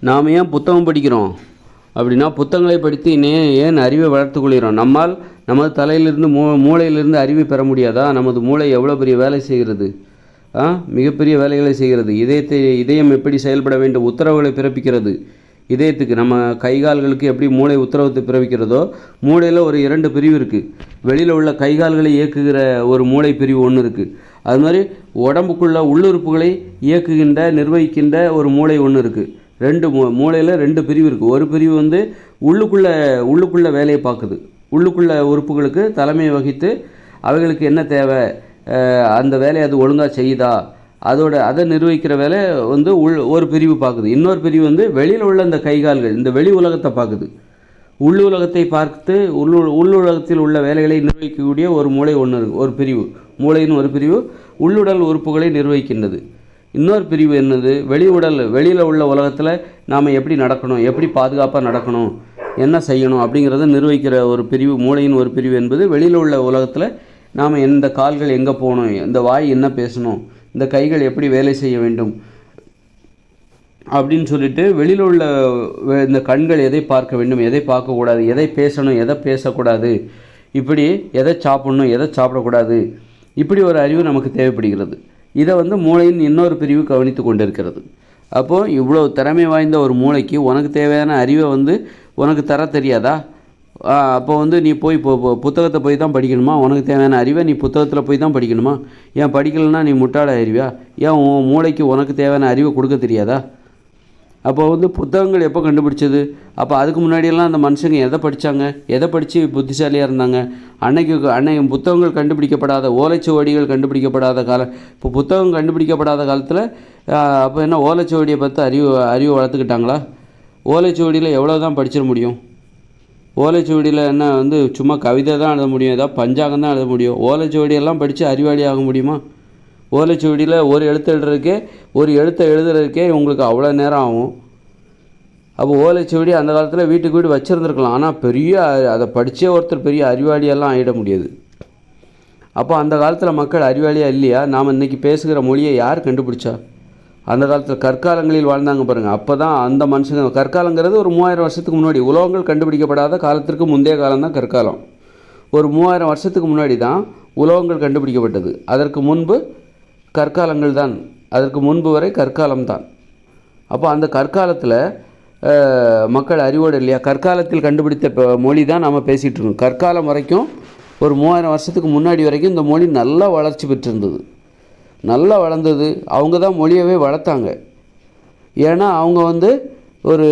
நாம் ஏன் புத்தகம் படிக்கிறோம்? அப்படின்னா புத்தகங்களை படித்து நே ஏன் அறிவை வளர்த்துக்கொள்கிறோம் நம்மால் நமது தலையிலிருந்து மூ மூளையிலிருந்து அறிவை பெற முடியாதா? நமது மூளை எவ்வளோ பெரிய வேலை செய்கிறது? ஆ? மிகப்பெரிய வேலைகளை செய்கிறது. இதயத்தை இதயம் எப்படி செயல்பட வேண்டும்? உத்தரவுகளை பிறப்பிக்கிறது. இதயத்துக்கு நம்ம கை கால்களுக்கு எப்படி மூளை உத்தரவத்தை பிறப்பிக்கிறதோ? மூளையில் ஒரு இரண்டு பிரிவு இருக்குது வெளியில் உள்ள கை கால்களை இயக்குகிற ஒரு மூளை பிரிவு ஒன்று இருக்குது அது மாதிரி உடம்புக்குள்ள உள்ளுறுப்புகளை இயக்குகின்ற நிர்வகிக்கின்ற ஒரு மூளை ஒன்று இருக்குது ரெண்டு மூ மூளையில் ரெண்டு பிரிவு இருக்குது ஒரு பிரிவு வந்து உள்ளுக்குள்ளே உள்ளுக்குள்ளே வேலையை பார்க்குது. உள்ளுக்குள்ளே உறுப்புகளுக்கு தலைமையை வகித்து அவைகளுக்கு என்ன தேவை? அந்த வேலையை அது ஒழுங்காக செய்யுதா? அதோட அதை நிர்வகிக்கிற வேலை வந்து உள் ஒரு பிரிவு பார்க்குது. இன்னொரு பிரிவு வந்து வெளியில் உள்ள இந்த கைகால்கள் இந்த வெளி உலகத்தை பார்க்குது. உள் உலகத்தை பார்த்து உள்ளு உள்ளுலகத்தில் உள்ள வேலைகளை நிர்வகிக்கக்கூடிய ஒரு மூளை ஒன்று இருக்கு ஒரு பிரிவு. மூளையின் ஒரு பிரிவு உள்ளுடல் உறுப்புகளை நிர்வகிக்கின்றது. இன்னொரு பிரிவு என்னது? வெளி உடல் வெளியில் உள்ள உலகத்தில் நாம் எப்படி நடக்கணும்? எப்படி பாதுகாப்பாக நடக்கணும்? என்ன செய்யணும்? அப்படிங்கிறத நிர்வகிக்கிற ஒரு பிரிவு மூளையின் ஒரு பிரிவு என்பது வெளியில் உள்ள உலகத்தில் நாம் எந்த கால்கள் எங்கே போகணும்? இந்த வாய் என்ன பேசணும்? இந்த கைகள் எப்படி வேலை செய்ய வேண்டும்? அப்படின்னு சொல்லிட்டு வெளியில் உள்ள இந்த கண்கள் எதை பார்க்க வேண்டும்? எதை பார்க்கக்கூடாது எதை பேசணும்? எதை பேசக்கூடாது? இப்படி எதை சாப்பிடணும்? எதை சாப்பிடக்கூடாது? இப்படி ஒரு அறிவு நமக்கு தேவைப்படுகிறது. இதை வந்து மூளையின் இன்னொரு பிரிவு கவனித்து கொண்டிருக்கிறது. அப்போது இவ்வளோ திறமை வாய்ந்த ஒரு மூளைக்கு உனக்கு தேவையான அறிவை வந்து உனக்கு தர தெரியாதா? அப்போ வந்து நீ போய் இப்போ புத்தகத்தை போய் தான் படிக்கணுமா? உனக்கு தேவையான அறிவை நீ புத்தகத்தில் போய் தான் படிக்கணுமா? ஏன் படிக்கலைன்னா நீ முட்டாள அறிவியா ஏன் உன் மூளைக்கு உனக்கு தேவையான அறிவை கொடுக்க தெரியாதா? அப்போ வந்து புத்தகங்கள் எப்போ கண்டுபிடிச்சது? அப்போ அதுக்கு முன்னாடியெல்லாம் அந்த மனுஷங்க எதை படித்தாங்க எதை படித்து புத்திசாலியாக இருந்தாங்க? அன்னைக்கு அன்னைக்கு புத்தகங்கள் கண்டுபிடிக்கப்படாத ஓலைச்சுவடிகள் கண்டுபிடிக்கப்படாத காலம் இப்போ புத்தகம் கண்டுபிடிக்கப்படாத காலத்தில் அப்போ என்ன ஓலைச்சுவடியை பார்த்து அறிவு அறிவு வளர்த்துக்கிட்டாங்களா? ஓலைச்சுவடியில் எவ்வளோ தான் படிச்சிட முடியும்? ஓலைச்சுவடியில் என்ன வந்து சும்மா கவிதை தான் எழுத முடியும் ஏதாவது பஞ்சாங்கம் தான் எழுத முடியும். ஓலைச்சுவடியெல்லாம் படித்து அறிவாளி ஆக முடியுமா? ஓலைச்சுவடியில் ஒரு எழுத்து எழுதுறதுக்கே ஒரு எழுத்தை எழுதுறதுக்கே உங்களுக்கு அவ்வளோ நேரம் ஆகும். அப்போ ஓலைச்சுவடி அந்த காலத்தில் வீட்டுக்கு வீடு வச்சுருந்துருக்கலாம். ஆனால் பெரிய அதை படித்தே ஒருத்தர் பெரிய அறிவாளியெல்லாம் ஆகிட முடியாது. அப்போ அந்த காலத்தில் மக்கள் அறிவாளியாக இல்லையா? நாம் இன்றைக்கி பேசுகிற மொழியை யார் கண்டுபிடிச்சா? அந்த காலத்தில் கற்காலங்களில் வாழ்ந்தாங்க பாருங்கள் அப்போ தான் அந்த மனுஷங்க கற்காலங்கிறது ஒரு மூவாயிரம் வருஷத்துக்கு முன்னாடி. உலோகங்கள் கண்டுபிடிக்கப்படாத காலத்திற்கு முந்தைய காலம் தான் கற்காலம். ஒரு மூவாயிரம் வருஷத்துக்கு முன்னாடி தான் உலோகங்கள் கண்டுபிடிக்கப்பட்டது. அதற்கு முன்பு கற்காலங்கள் தான் அதற்கு முன்பு வரை கற்காலம் தான் அப்போ அந்த கற்காலத்தில் மக்கள் அறிவோடு இல்லையா? கற்காலத்தில் கண்டுபிடித்த மொழி தான் நம்ம பேசிகிட்டு இருக்கோம் கற்காலம் வரைக்கும் ஒரு மூவாயிரம் வருஷத்துக்கு முன்னாடி வரைக்கும் இந்த மொழி நல்லா வளர்ச்சி பெற்றிருந்தது. நல்லா வளர்ந்தது. அவங்க தான் மொழியவே வளர்த்தாங்க. ஏன்னா அவங்க வந்து ஒரு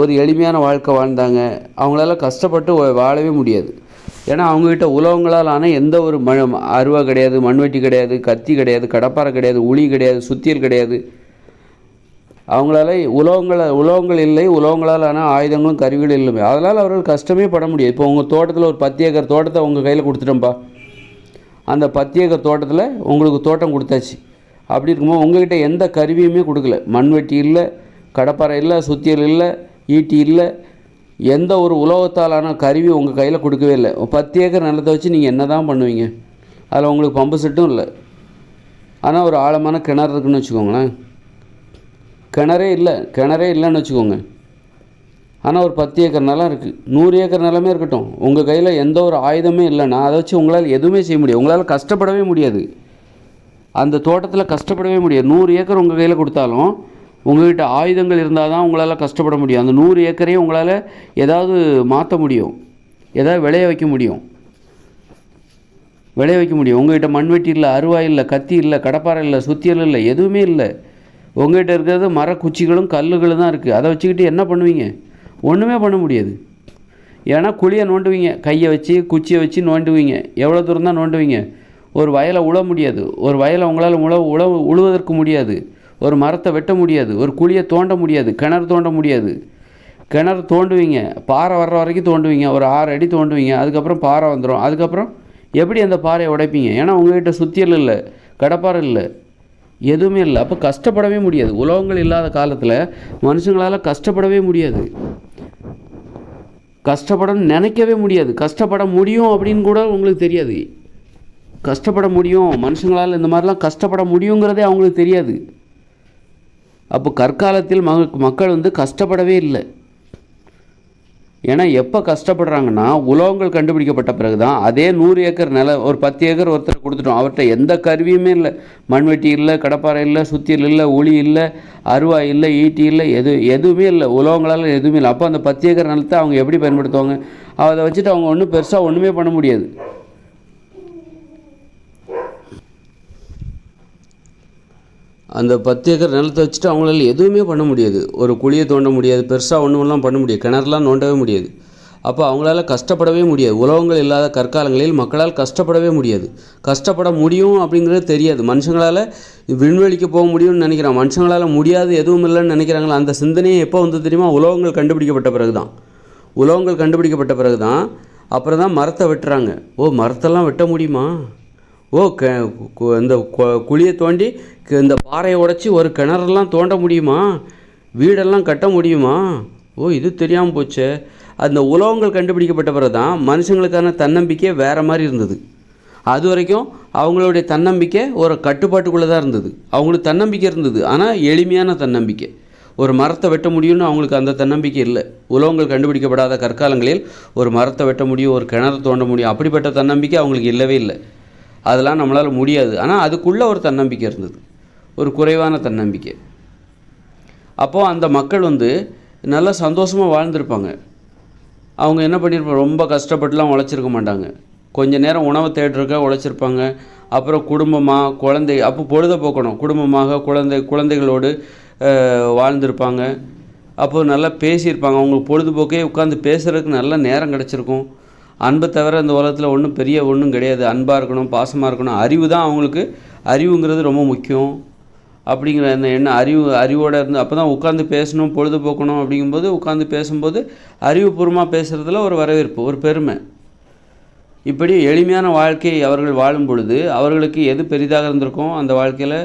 ஒரு எளிமையான வாழ்க்கை வாழ்ந்தாங்க. அவங்களால கஷ்டப்பட்டு வாழவே முடியாது. ஏன்னா அவங்கக்கிட்ட உலகங்களால் ஆனால் எந்த ஒரு ம அருவா கிடையாது மண்வெட்டி கிடையாது கத்தி கிடையாது கடப்பாரை கிடையாது உளி கிடையாது சுத்தியல் கிடையாது. அவங்களால உலோகங்கள உலோகங்கள் இல்லை உலோகங்களால் ஆனால் ஆயுதங்களும் கருவிகளும் இல்லை அதனால் அவர்கள் கஷ்டமே பட முடியாது. இப்போ உங்கள் தோட்டத்தில் ஒரு பத்து ஏக்கர் தோட்டத்தை உங்கள் கையில் கொடுத்துட்டோம்ப்பா அந்த பத்து ஏக்கர் தோட்டத்தில் உங்களுக்கு தோட்டம் கொடுத்தாச்சு. அப்படி இருக்கும்போது உங்ககிட்ட எந்த கருவியுமே கொடுக்கல. மண்வெட்டி இல்லை கடப்பாரை இல்லை சுத்தியல் இல்லை ஈட்டி இல்லை எந்த ஒரு உலோகத்தாலான கருவி உங்கள் கையில் கொடுக்கவே இல்லை. பத்து ஏக்கர் நிலத்தை வச்சு நீங்கள் என்ன தான் பண்ணுவீங்க? அதில் உங்களுக்கு பம்பு செட்டும் இல்லை. ஆனால் ஒரு ஆழமான கிணறு இருக்குன்னு வச்சுக்கோங்களேன். கிணறே இல்லை. கிணறே இல்லைன்னு வச்சுக்கோங்க. ஆனால் ஒரு பத்து ஏக்கர் நிலம் இருக்குது நூறு ஏக்கர் நிலமே இருக்கட்டும். உங்கள் கையில் எந்த ஒரு ஆயுதமே இல்லைன்னா அதை வச்சு உங்களால் எதுவுமே செய்ய முடியாது. உங்களால் கஷ்டப்படவே முடியாது. அந்த தோட்டத்தில் கஷ்டப்படவே முடியாது. நூறு ஏக்கர் உங்கள் கையில் கொடுத்தாலும் உங்கள்கிட்ட ஆயுதங்கள் இருந்தால் தான் உங்களால் கஷ்டப்பட முடியும். அந்த நூறு ஏக்கரையும் உங்களால் ஏதாவது மாற்ற முடியும். ஏதாவது விளைய வைக்க முடியும். விளைய வைக்க முடியும். உங்கள்கிட்ட மண்வெட்டி இல்லை அருவாய் இல்லை கத்தி இல்லை கடப்பாரை இல்லை சுத்தியல் இல்லை எதுவுமே இல்லை. உங்கள்கிட்ட இருக்கிறது மரக்குச்சிகளும் கல்லுகளும் தான் இருக்குது. அதை வச்சுக்கிட்டு என்ன பண்ணுவீங்க? ஒன்றுமே பண்ண முடியாது. ஏன்னா குழியை நோண்டுவீங்க. கையை வச்சு குச்சியை வச்சு நோண்டுவீங்க. எவ்வளோ தூரம் தான் நோண்டுவீங்க? ஒரு வயலை உழ முடியாது. ஒரு வயலை உங்களால் உழ உழ உழுவதற்கு முடியாது. ஒரு மரத்தை வெட்ட முடியாது ஒரு குழியை தோண்ட முடியாது கிணறு தோண்ட முடியாது. கிணறு தோண்டுவீங்க பாறை வர்ற வரைக்கும் தோண்டுவீங்க ஒரு ஆறு அடி தோண்டுவீங்க அதுக்கப்புறம் பாறை வந்துடும் அதுக்கப்புறம் எப்படி அந்த பாறையை உடைப்பீங்க? ஏன்னா உங்கள்கிட்ட சுத்தியல் இல்லை கடப்பாறை இல்லை எதுவுமே இல்லை. அப்போ கஷ்டப்படவே முடியாது. உலோகங்கள் இல்லாத காலத்தில் மனுஷங்களால் கஷ்டப்படவே முடியாது. கஷ்டப்படணும்னு நினைக்கவே முடியாது. கஷ்டப்பட முடியும் அப்படின்னு கூட உங்களுக்கு தெரியாது. கஷ்டப்பட முடியும். மனுஷங்களால் இந்த மாதிரிலாம் கஷ்டப்பட முடியுங்கிறதே அவங்களுக்கு தெரியாது. அப்போ கற்காலத்தில் மக்கள் வந்து கஷ்டப்படவே இல்லை. ஏன்னா எப்போ கஷ்டப்படுறாங்கன்னா உலோகங்கள் கண்டுபிடிக்கப்பட்ட பிறகு தான் அதே நூறு ஏக்கர் நிலம் ஒரு பத்து ஏக்கர் ஒருத்தர் கொடுத்துட்டோம். அவர்கிட்ட எந்த கருவியுமே இல்லை. மண்வெட்டி இல்லை கடப்பாறை இல்லை சுத்தியல் இல்லை ஒளி இல்லை அருவாய் இல்லை ஈட்டி இல்லை எது எதுவுமே இல்லை. உலோகங்களால் எதுவுமே இல்லை. அப்போ அந்த பத்து ஏக்கர் நிலத்தை அவங்க எப்படி பயன்படுத்துவாங்க? அதை வச்சுட்டு அவங்க ஒன்றும் பெருசாக ஒன்றுமே பண்ண முடியாது. அந்த பத்து ஏக்கர் நிலத்தை வச்சுட்டு அவங்களால எதுவுமே பண்ண முடியாது. ஒரு குழியை தோண்ட முடியாது பெருசாக ஒன்றுமெல்லாம் பண்ண முடியாது. கிணறுலாம் நோண்டவே முடியாது. அப்போ அவங்களால கஷ்டப்படவே முடியாது. உலகங்கள் இல்லாத கற்காலங்களில் மக்களால் கஷ்டப்படவே முடியாது. கஷ்டப்பட முடியும் அப்படிங்கிறது தெரியாது. மனுஷங்களால் விண்வெளிக்கு போக முடியும்னு நினைக்கிறான் மனுஷங்களால் முடியாது எதுவும் இல்லைன்னு நினைக்கிறாங்களா அந்த சிந்தனையே எப்போ வந்து தெரியுமா? உலகங்கள் கண்டுபிடிக்கப்பட்ட பிறகு தான் உலகங்கள் கண்டுபிடிக்கப்பட்ட பிறகு தான் அப்புறம் தான் மரத்தை வெட்டுறாங்க. ஓ மரத்தெல்லாம் வெட்ட முடியுமா? ஓ க கு- இந்த கு- குழியை தோண்டி இந்த பாறையை உடைச்சி ஒரு கிணறெல்லாம் தோண்ட முடியுமா? வீடெல்லாம் கட்ட முடியுமா? ஓ இது தெரியாமல் போச்சே. அந்த உலோகங்கள் கண்டுபிடிக்கப்பட்ட பிறகு தான் மனுஷங்களுக்கான தன்னம்பிக்கை வேறு மாதிரி இருந்தது. அது வரைக்கும் அவங்களுடைய தன்னம்பிக்கை ஒரு கட்டுப்பாட்டுக்குள்ளே தான் இருந்தது. அவங்களுக்கு தன்னம்பிக்கை இருந்தது. ஆனால் எளிமையான தன்னம்பிக்கை. ஒரு மரத்தை வெட்ட முடியும்னு அவங்களுக்கு அந்த தன்னம்பிக்கை இல்லை. உலகங்கள் கண்டுபிடிக்கப்படாத கற்காலங்களில் ஒரு மரத்தை வெட்ட முடியும் ஒரு கிணறு தோண்ட முடியும். அப்படிப்பட்ட தன்னம்பிக்கை அவங்களுக்கு இல்லவே இல்லை. அதெல்லாம் நம்மளால் முடியாது. ஆனால் அதுக்குள்ளே ஒரு தன்னம்பிக்கை இருந்தது. ஒரு குறைவான தன்னம்பிக்கை. அப்போது அந்த மக்கள் வந்து நல்லா சந்தோஷமாக வாழ்ந்திருப்பாங்க. அவங்க என்ன பண்ணியிருப்பாங்க ரொம்ப கஷ்டப்பட்டுலாம் உழைச்சிருக்க மாட்டாங்க. கொஞ்ச நேரம் உணவை தேடுறக்க உழைச்சிருப்பாங்க. அப்புறம் குடும்பமாக குழந்தை அப்போ பொழுதபோக்கணும். குடும்பமாக குழந்தை குழந்தைகளோடு வாழ்ந்திருப்பாங்க. அப்போ நல்லா பேசியிருப்பாங்க. அவங்களுக்கு பொழுதுபோக்கே உட்காந்து பேசுகிறதுக்கு நல்ல நேரம் கிடச்சிருக்கும். அன்பை தவிர இந்த உலகத்தில் ஒன்றும் பெரிய ஒன்றும் கிடையாது. அன்பாக இருக்கணும் பாசமாக இருக்கணும். அறிவு தான் அவங்களுக்கு. அறிவுங்கிறது ரொம்ப முக்கியம். அப்படிங்கிற அந்த எண்ணம் அறிவு அறிவோடு இருந்து அப்போ தான் உட்காந்து பேசணும் பொழுதுபோக்கணும் அப்படிங்கும்போது உட்காந்து பேசும்போது அறிவுபூர்வமாக பேசுகிறதுல ஒரு வரவேற்பு ஒரு பெருமை. இப்படி எளிமையான வாழ்க்கையை அவர்கள் வாழும் பொழுது அவர்களுக்கு எது பெரிதாக இருந்திருக்கோ அந்த வாழ்க்கையில்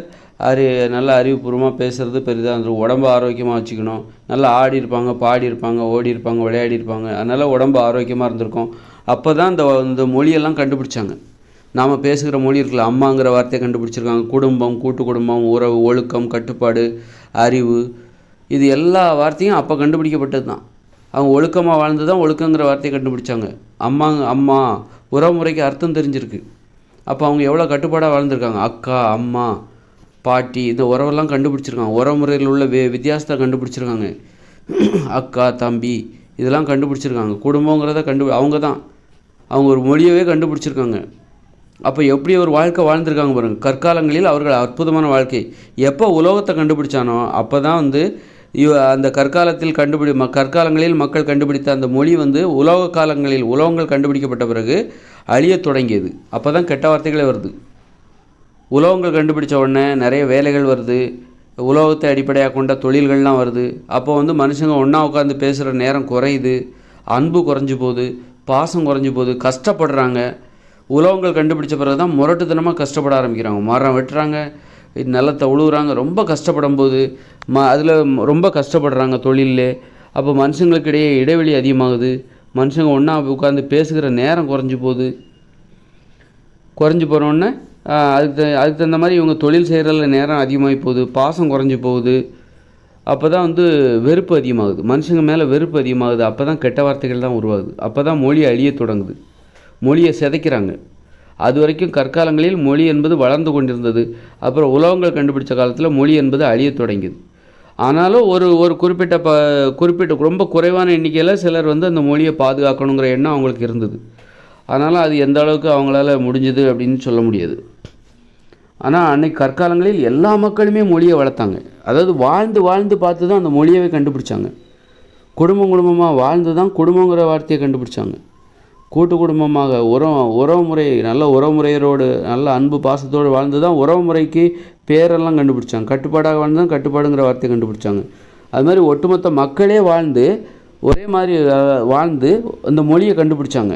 அறி நல்லா அறிவுபூர்வமாக பேசுகிறது பெரிதாக இருந்திருக்கும் உடம்பு ஆரோக்கியமாக வச்சுக்கணும். நல்லா ஆடி இருப்பாங்க பாடி இருப்பாங்க ஓடி இருப்பாங்க விளையாடி இருப்பாங்க. அதனால் உடம்பு ஆரோக்கியமாக இருந்திருக்கும். அப்போ தான் இந்த இந்த மொழியெல்லாம் கண்டுபிடிச்சாங்க. நாம் பேசுகிற மொழி இருக்குல்ல அம்மாங்கிற வார்த்தையை கண்டுபிடிச்சிருக்காங்க. குடும்பம் கூட்டு குடும்பம் உறவு ஒழுக்கம் கட்டுப்பாடு அறிவு. இது எல்லா வார்த்தையும் அப்போ கண்டுபிடிக்கப்பட்டது தான். அவங்க ஒழுக்கமாக வாழ்ந்து தான் ஒழுக்கங்கிற வார்த்தையை கண்டுபிடிச்சாங்க. அம்மா அம்மா உறவுமுறைக்கு அர்த்தம் தெரிஞ்சிருக்கு. அப்போ அவங்க எவ்வளோ கட்டுப்பாடாக வாழ்ந்துருக்காங்க? அக்கா அம்மா பாட்டி இந்த உறவெல்லாம் கண்டுபிடிச்சிருக்காங்க. உறவுமுறையில் உள்ள வே வித்தியாசத்தை கண்டுபிடிச்சிருக்காங்க. அக்கா தம்பி இதெல்லாம் கண்டுபிடிச்சிருக்காங்க. குடும்பங்கிறத கண்டு அவங்க தான் அவங்க ஒரு மொழியவே கண்டுபிடிச்சிருக்காங்க. அப்போ எப்படி ஒரு வாழ்க்கை வாழ்ந்திருக்காங்க பாருங்க. கற்காலங்களில் அவர்கள் அற்புதமான வாழ்க்கை. எப்போ உலோகத்தை கண்டுபிடிச்சானோ அப்போ தான் வந்து இவ அந்த கற்காலத்தில் கண்டுபிடி ம கற்காலங்களில் மக்கள் கண்டுபிடித்த அந்த மொழி வந்து உலோக காலங்களில் உலோகங்கள் கண்டுபிடிக்கப்பட்ட பிறகு அழியத் தொடங்கியது. அப்போ தான் கெட்ட வார்த்தைகளே வருது. உலோகங்கள் கண்டுபிடிச்ச உடனே நிறைய வேலைகள் வருது. உலோகத்தை அடிப்படையாக கொண்ட தொழில்கள்லாம் வருது. அப்போ வந்து மனுஷங்க ஒன்றா உட்காந்து பேசுகிற நேரம் குறையுது. அன்பு குறைஞ்சு போகுது. பாசம் குறைஞ்சி போகுது. கஷ்டப்படுறாங்க. உலோகங்கள் கண்டுபிடிச்ச பிறகு தான் முரட்டுத்தனமாக கஷ்டப்பட ஆரம்பிக்கிறாங்க. மரம் வெட்டுறாங்க. நிலத்தை உழுவுறாங்க. ரொம்ப கஷ்டப்படும் போது ம அதில் ரொம்ப கஷ்டப்படுறாங்க தொழிலே அப்போ மனுஷங்களுக்கு இடையே இடைவெளி அதிகமாகுது. மனுஷங்க ஒன்றா உட்காந்து பேசுகிற நேரம் குறைஞ்சி போகுது. குறைஞ்சி போகிறோன்னே அதுக்கு அதுக்கு தகுந்த மாதிரி இவங்க தொழில் செய்கிறதுல நேரம் அதிகமாகி போகுது பாசம் குறைஞ்சி போகுது. அப்போ தான் வந்து வெறுப்பு அதிகமாகுது. மனுஷங்க மேலே வெறுப்பு அதிகமாகுது. அப்போ தான் கெட்ட வார்த்தைகள் தான் உருவாகுது. அப்போ தான் மொழி அழிய தொடங்குது. மொழியை சிதைக்கிறாங்க. அது வரைக்கும் கற்காலங்களில் மொழி என்பது வளர்ந்து கொண்டிருந்தது. அப்புறம் உலோகங்கள் கண்டுபிடிச்ச காலத்தில் மொழி என்பது அழியத் தொடங்கியது. ஆனாலும் ஒரு ஒரு குறிப்பிட்ட ப குறிப்பிட்ட ரொம்ப குறைவான எண்ணிக்கையில் சிலர் வந்து அந்த மொழியை பாதுகாக்கணுங்கிற எண்ணம் அவங்களுக்கு இருந்தது. அதனால் அது எந்த அளவுக்கு அவங்களால முடிஞ்சது அப்படின்னு சொல்ல முடியாது. ஆனால் அன்னைக்கு கற்காலங்களில் எல்லா மக்களுமே மொழியை வளர்த்தாங்க. அதாவது வாழ்ந்து வாழ்ந்து பார்த்து தான் அந்த மொழியவே கண்டுபிடிச்சாங்க. குடும்பம் குடும்பமாக வாழ்ந்து தான் குடும்பங்கிற வார்த்தையை கண்டுபிடிச்சாங்க. கூட்டு குடும்பமாக உறவு உறவுமுறை நல்ல உறவுமுறையரோடு நல்ல அன்பு பாசத்தோடு வாழ்ந்து தான் உறவுமுறைக்கு பேரெல்லாம் கண்டுபிடிச்சாங்க. கட்டுப்பாடாக வாழ்ந்து தான் கட்டுப்பாடுங்கிற வார்த்தையை கண்டுபிடிச்சாங்க. அது மாதிரி ஒட்டுமொத்த மக்களே வாழ்ந்து ஒரே மாதிரி வாழ்ந்து அந்த மொழியை கண்டுபிடிச்சாங்க.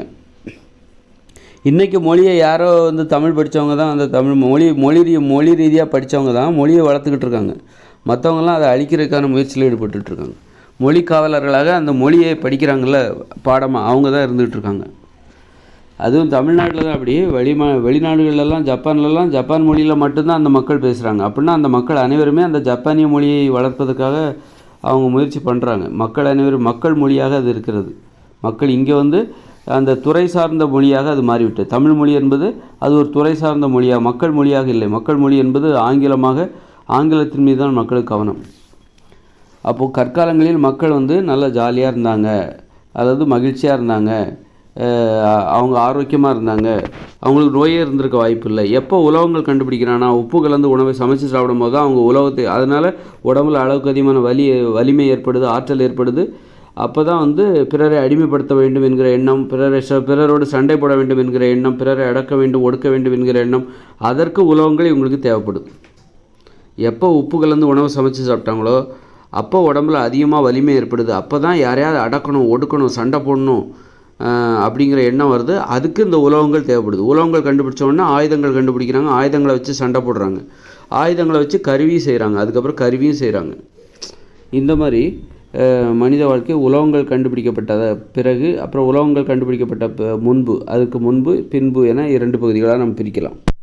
இன்றைக்கி மொழியை யாரோ வந்து தமிழ் படித்தவங்க தான் அந்த தமிழ் மொழி மொழி ரீ மொழி ரீதியாக படித்தவங்க தான் மொழியை வளர்த்துக்கிட்டு இருக்காங்க. மற்றவங்களாம் அதை அழிக்கிறதுக்கான முயற்சியில் ஈடுபட்டுட்டு இருக்காங்க. மொழி காவலர்களாக அந்த மொழியை படிக்கிறாங்கள பாடமாக அவங்க தான் இருந்துகிட்டு இருக்காங்க. அதுவும் தமிழ்நாட்டில் தான் அப்படி வெளிமா வெளிநாடுகளெல்லாம் ஜப்பான்லலாம் ஜப்பான் மொழியில் மட்டும்தான் அந்த மக்கள் பேசுகிறாங்க அப்படின்னா அந்த மக்கள் அனைவருமே அந்த ஜப்பானிய மொழியை வளர்ப்பதற்காக அவங்க முயற்சி பண்ணுறாங்க மக்கள் அனைவரும் மக்கள் மொழியாக அது இருக்கிறது. மக்கள் இங்கே வந்து அந்த துறை சார்ந்த மொழியாக அது மாறிவிட்டது தமிழ் மொழி என்பது அது ஒரு துறை சார்ந்த மொழியாக மக்கள் மொழியாக இல்லை. மக்கள் மொழி என்பது ஆங்கிலமாக ஆங்கிலத்தின் மீது தான் மக்களுக்கு கவனம். அப்போது கற்காலங்களில் மக்கள் வந்து நல்லா ஜாலியாக இருந்தாங்க. அதாவது மகிழ்ச்சியாக இருந்தாங்க. அவங்க ஆரோக்கியமாக இருந்தாங்க. அவங்களுக்கு நோயே இருந்திருக்க வாய்ப்பு இல்லை எப்போ உலகங்கள் கண்டுபிடிக்கிறானா? உப்பு கலந்து உணவை சமைச்சு சாப்பிடும் போது தான் அவங்க உலகத்தை அதனால் உடம்புல அளவுக்கு அதிகமான வலி வலிமை ஏற்படுது ஆற்றல் ஏற்படுது. அப்போ தான் வந்து பிறரை அடிமைப்படுத்த வேண்டும் என்கிற எண்ணம் பிறரை ச பிறரோடு சண்டை போட வேண்டும் என்கிற எண்ணம் பிறரை அடக்க வேண்டும் ஒடுக்க வேண்டும் என்கிற எண்ணம் அதற்கு உலகங்கள் இவங்களுக்கு தேவைப்படுது. எப்போ உப்பு கலந்து உணவு சமைச்சு சாப்பிட்டாங்களோ அப்போ உடம்புல அதிகமாக வலிமை ஏற்படுது. அப்போ தான் யாரையாவது அடக்கணும் ஒடுக்கணும் சண்டை போடணும் அப்படிங்கிற எண்ணம் வருது. அதுக்கு இந்த உலகங்கள் தேவைப்படுது. உலகங்கள் கண்டுபிடிச்சோடனே ஆயுதங்கள் கண்டுபிடிக்கிறாங்க. ஆயுதங்களை வச்சு சண்டை போடுறாங்க. ஆயுதங்களை வச்சு கருவி செய்கிறாங்க அதுக்கப்புறம் கருவியும் செய்கிறாங்க இந்த மாதிரி மனித வாழ்க்கை உலோகங்கள் கண்டுபிடிக்கப்பட்ட பிறகு அப்புறம் உலோகங்கள் கண்டுபிடிக்கப்பட்ட ப- முன்பு அதுக்கு முன்பு பின்பு என இரண்டு பகுதிகளாக நம்ம பிரிக்கலாம்.